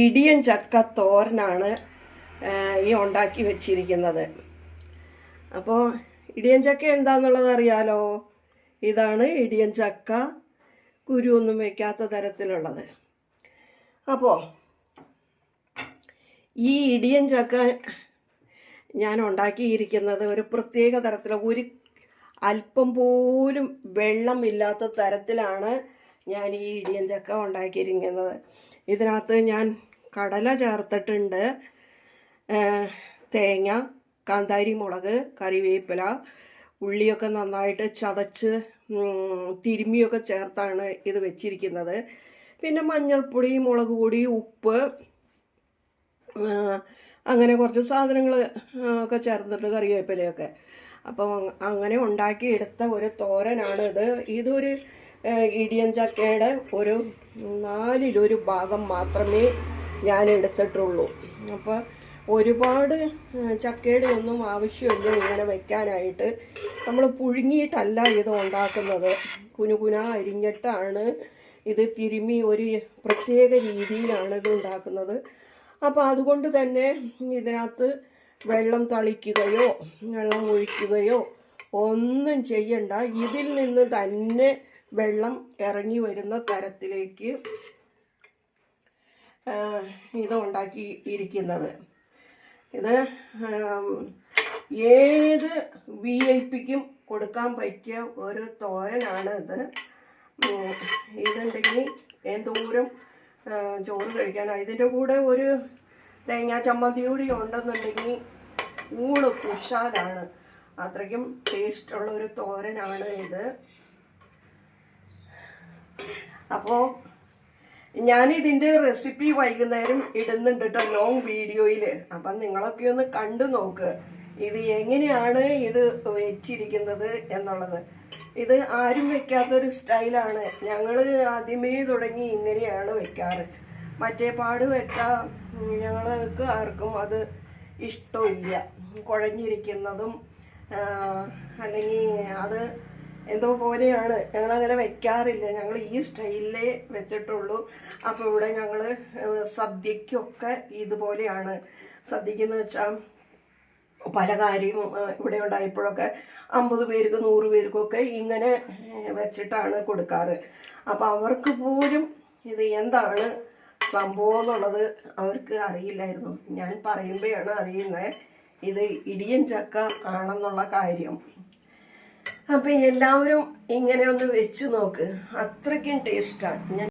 ഇടിയൻ ചക്ക തോരനാണ് ഈ ഉണ്ടാക്കി വെച്ചിരിക്കുന്നത്. അപ്പോൾ ഇടിയൻ ചക്ക എന്താണെന്നുള്ളത് അറിയാലോ? ഇതാണ് ഇടിയൻ ചക്ക കുരു ഒന്നും വെക്കാത്ത തരത്തിലുള്ളത്. അപ്പോൾ ഈ ഇടിയൻ ചക്ക ഞാൻ ഉണ്ടാക്കിയിരിക്കുന്നത് ഒരു പ്രത്യേക തരത്തിലുള്ള ഒരു അല്പം പോലും വെള്ളമില്ലാത്ത തരത്തിലാണ് ഞാൻ ഈ ഇടിയൻ ചക്ക ഉണ്ടാക്കിയിരിക്കുന്നത്. ഇതിനകത്ത് ഞാൻ കടല ചേർത്തിട്ടുണ്ട്. തേങ്ങ കാന്താരി മുളക് കറിവേപ്പില ഉള്ളിയൊക്കെ നന്നായിട്ട് ചതച്ച് തിരുമ്മിയൊക്കെ ചേർത്താണ് ഇത് വെച്ചിരിക്കുന്നത്. പിന്നെ മഞ്ഞൾപ്പൊടി മുളക് പൊടി ഉപ്പ് അങ്ങനെ കുറച്ച് സാധനങ്ങൾ ഒക്കെ ചേർന്നിട്ട് കറിവേപ്പിലയൊക്കെ. അപ്പം അങ്ങനെ ഉണ്ടാക്കിയെടുത്ത ഒരു തോരനാണ് ഇത് ഇതൊരു ഇടിയൻ ചക്കയുടെ ഒരു നാലിലൊരു ഭാഗം മാത്രമേ ഞാൻ എടുത്തിട്ടുള്ളൂ. അപ്പോൾ ഒരുപാട് ചക്കയുടെ ഒന്നും ആവശ്യമില്ല ഇങ്ങനെ വെക്കാനായിട്ട്. നമ്മൾ പുഴുങ്ങിയിട്ടല്ല ഇത് ഉണ്ടാക്കുന്നത്. കുനുകുന അരിഞ്ഞിട്ടാണ് ഇത് തിരുമ്മി ഒരു പ്രത്യേക രീതിയിലാണ് ഇത് ഉണ്ടാക്കുന്നത്. അപ്പോൾ അതുകൊണ്ട് തന്നെ ഇതിനകത്ത് വെള്ളം തളിക്കുകയോ വെള്ളം ഒഴിക്കുകയോ ഒന്നും ചെയ്യണ്ട. ഇതിൽ നിന്ന് തന്നെ വെള്ളം ഇറങ്ങി വരുന്ന തരത്തിലേക്ക് ഇത് ഉണ്ടാക്കി ഇരിക്കുന്നത്. ഇത് ഏത് വി ഐ പിക്കും കൊടുക്കാൻ പറ്റിയ ഒരു തോരനാണ് ഇത്. ഇതുണ്ടെങ്കിൽ എന്തോരം ചോറ് കഴിക്കാനാണ് ഇതിന്റെ കൂടെ ഒരു തേങ്ങാ ചമ്മന്തി കൂടി ഉണ്ടെന്നുണ്ടെങ്കിൽ ഊണ് കുഷാലാണ് അത്രയ്ക്കും ടേസ്റ്റുള്ള ഒരു തോരനാണ് ഇത്. അപ്പോൾ ഞാനിതിന്റെ റെസിപ്പി വൈകുന്നേരം ഇടുന്നുണ്ട് കേട്ടോ ലോങ് വീഡിയോയിൽ അപ്പം നിങ്ങളൊക്കെ ഒന്ന് കണ്ടു നോക്ക്. ഇത് എങ്ങനെയാണ് ഇത് വെച്ചിരിക്കുന്നത് എന്നുള്ളത്. ഇത് ആരും വെക്കാത്തൊരു സ്റ്റൈലാണ്. ഞങ്ങൾ ആദ്യമേ തുടങ്ങി ഇങ്ങനെയാണ് വെക്കാറ്. മറ്റേ പാട് വെച്ചാൽ ഞങ്ങൾക്ക് ആർക്കും അത് ഇഷ്ടമില്ല. കുഴഞ്ഞിരിക്കുന്നതും അല്ലെങ്കിൽ അത് എന്തോ പോലെയാണ്. ഞങ്ങൾ അങ്ങനെ വെക്കാറില്ല. ഞങ്ങൾ ഈ സ്റ്റൈലിലേ വെച്ചിട്ടുള്ളൂ. അപ്പോൾ ഇവിടെ ഞങ്ങൾ സദ്യക്കൊക്കെ ഇതുപോലെയാണ്. സദ്യക്കെന്ന് വെച്ചാൽ പല കാര്യവും ഇവിടെ ഉണ്ടായപ്പോഴൊക്കെ അമ്പത് പേർക്ക് നൂറ് പേർക്കൊക്കെ ഇങ്ങനെ വെച്ചിട്ടാണ് കൊടുക്കാറ്. അപ്പം അവർക്ക് പോലും ഇത് എന്താണ് സംഭവം എന്നുള്ളത് അവർക്ക് അറിയില്ലായിരുന്നു. ഞാൻ പറയുമ്പോഴാണ് അറിയുന്നത് ഇത് ഇടിയൻ ചക്ക ആണെന്നുള്ള കാര്യം. അപ്പം എല്ലാവരും ഇങ്ങനെ ഒന്ന് വെച്ച് നോക്ക്. അത്രയ്ക്കും ടേസ്റ്റാണ്